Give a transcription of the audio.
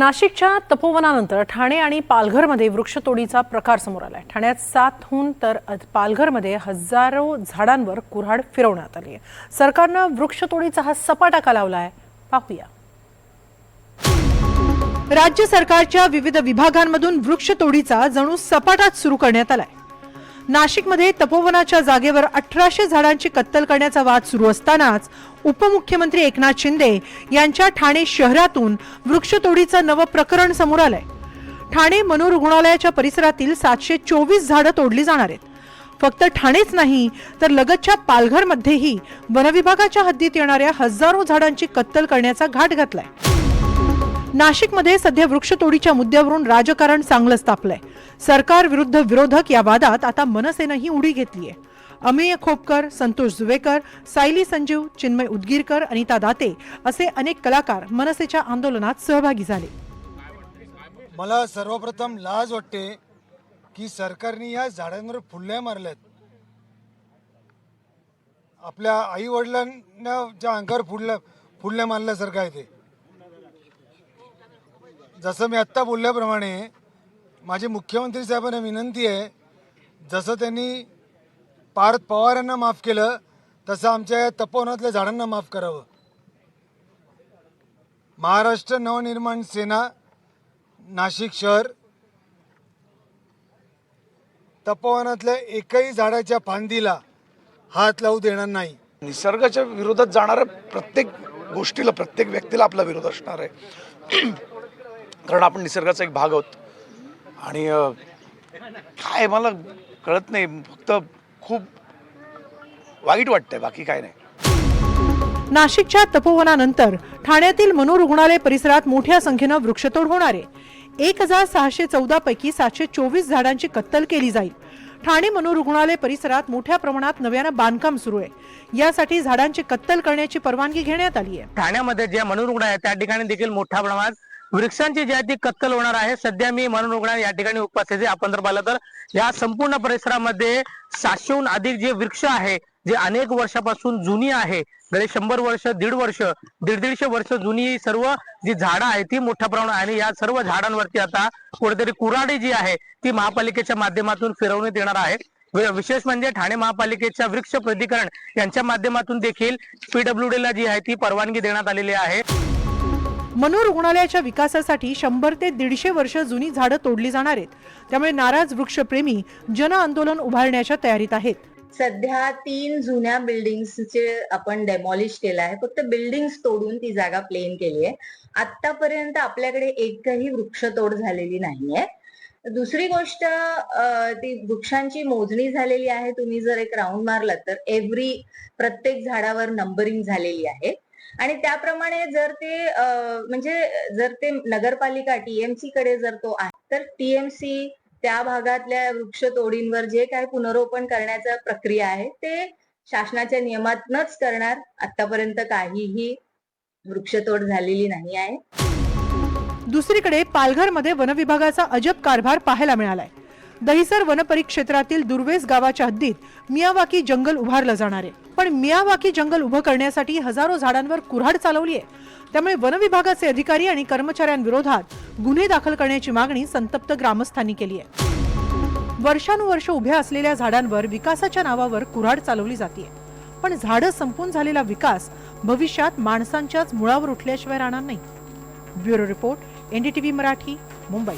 नाशिकच्या तपोवनानंतर ठाणे आणि पालघरमध्ये वृक्षतोडीचा प्रकार समोर आलाय. ठाण्यात सातहून तर पालघरमध्ये हजारो झाडांवर कुऱ्हाड फिरवण्यात आली आहे. सरकारनं वृक्षतोडीचा हा सपाटा का लावलाय. पाहूया. राज्य सरकारच्या विविध विभागांमधून वृक्षतोडीचा जणू सपाटाच सुरू करण्यात आलाय. नाशिकमध्ये तपोवनाच्या जागेवर अठराशे झाडांची कत्तल करण्याचा वाद सुरू असतानाच उपमुख्यमंत्री एकनाथ शिंदे यांच्या ठाणे शहरातून वृक्षतोडीचं नवं प्रकरण समोर आलंय. ठाणे मनोरुग्णालयाच्या परिसरातील सातशे चोवीस झाडं तोडली जाणार आहेत. फक्त ठाणेच नाही तर लगतच्या पालघरमध्येही वनविभागाच्या हद्दीत येणाऱ्या हजारो झाडांची कत्तल करण्याचा घाट घातलाय. नाशिकमध्ये सध्या वृक्षतोडीच्या मुद्द्यावरून राजकारण चांगलंच तापलंय. सरकार विरुद्ध विरोधक या वादात आता मनसेनंही उडी घेतलीय. अमेय खोपकर संतोष जुवेकर सायली संजीव चिन्मय उदगीरकर अनिता दाते असे अनेक कलाकार मनसेच्या आंदोलनात सहभागी झाले. मला सर्वप्रथम लाज वाटते की सरकारने या झाडांवर फुल्या मारल्यात. आपल्या आई वडिलांना ज्या अंगावर फुडल्या फुडल्या मारल्यासारखं आहे ते. जसं मी आत्ता बोलल्याप्रमाणे माझी मुख्यमंत्री साहेबांना विनंती आहे जसं त्यांनी पार्थ पवार यांना माफ केलं तसं आमच्या या तपोवनातल्या झाडांना माफ करावं. महाराष्ट्र नवनिर्माण सेना नाशिक शहर तपोवनातल्या एकही झाडाच्या फांदीला हात लावू देणार नाही. निसर्गाच्या विरोधात जाणाऱ्या प्रत्येक गोष्टीला प्रत्येक व्यक्तीला आपला विरोध असणार आहे. कारण आपण निसर्गाचा एक भाग आहोत. आणि काय मला कळत नाही. फक्त खूप वाईट वाटतंय बाकी काय नाही. नाशिकच्या तपोवनानंतर ठाण्यातील मनोरुग्णालय परिसरात मोठ्या संख्येनं वृक्षतोड होणार आहे. एक हजार सहाशे चौदा पैकी सातशे चोवीस झाडांची कत्तल केली जाईल. ठाणे मनोरुग्णालय परिसरात मोठ्या प्रमाणात नव्यानं बांधकाम सुरू आहे. यासाठी झाडांची कत्तल करण्याची परवानगी घेण्यात आली आहे. ठाण्यामध्ये जे मनोरुग्ण आहे त्या ठिकाणी देखील मोठ्या प्रमाणात वृक्षांची जी आहे ती कत्तल होणार आहे. सध्या मी मनोरुग्ण या ठिकाणी उपस्थित आपण जर पाहिलं तर या संपूर्ण परिसरामध्ये सातशेहून अधिक जे वृक्ष आहे जे अनेक वर्षापासून जुनी आहे गेले शंभर वर्ष दीड वर्ष दीड दीडशे वर्ष जुनी ही सर्व जी झाडं आहे ती मोठ्या प्रमाणात आणि या सर्व झाडांवरती आता कुठेतरी कुऱ्हाडी जी आहे ती महापालिकेच्या माध्यमातून फिरवण्यात येणार आहे. विशेष म्हणजे ठाणे महापालिकेच्या वृक्ष प्राधिकरण यांच्या माध्यमातून देखील पीडब्ल्यूडी ला जी आहे ती परवानगी देण्यात आलेली आहे. मनोरुग्णालयाच्या विकासासाठी शंभर ते दीडशे वर्ष जुनी झाडं तोडली जाणार आहेत. त्यामुळे नाराज वृक्षप्रेमी जन आंदोलन उभारण्याच्या तयारीत आहेत. सध्या तीन जुन्या बिल्डिंग्सचे आपण डेमॉलिश केलं आहे. फक्त बिल्डिंग्स तोडून ती जागा प्लेन केली आहे. आतापर्यंत आपल्याकडे एकही वृक्षतोड झालेली नाहीये. दुसरी गोष्ट ती वृक्षांची मोजणी झालेली आहे. तुम्ही जर एक राऊंड मारलात तर एव्हरी प्रत्येक झाडावर नंबरिंग झालेली आहे. आणि त्याप्रमाणे जर ते म्हणजे जर ते नगरपालिका टीएमसी कडे जर तो आहे तर टीएमसी त्या भागातल्या वृक्षतोडींवर जे काय पुनरोपण करण्याचा प्रक्रिया आहे ते शासनाच्या नियमातनच करणार. आतापर्यंत काहीही वृक्षतोड झालेली नाही आहे. दुसरीकडे पालघरमध्ये वनविभागाचा अजब कारभार पाहायला मिळालाय. दहिसर वनपरिक्षेत्रातील दुर्वेस गावाच्या हद्दीत मियावाकी जंगल उभारलं जाणार आहे. पण मियावाकी जंगल उभं करण्यासाठी हजारो झाडांवर कुऱ्हाड चालवली आहे. त्यामुळे वनविभागाचे अधिकारी आणि कर्मचाऱ्यांविरोधात गुन्हे दाखल करण्याची मागणी संतप्त ग्रामस्थांनी केली आहे. वर्षानुवर्ष उभ्या असलेल्या झाडांवर विकासाच्या नावावर कुऱ्हाड चालवली जाते. पण झाडं संपून झालेला विकास भविष्यात माणसांच्याच मुळावर उठल्याशिवाय राहणार नाही. Bureau report NDTV Marathi Mumbai.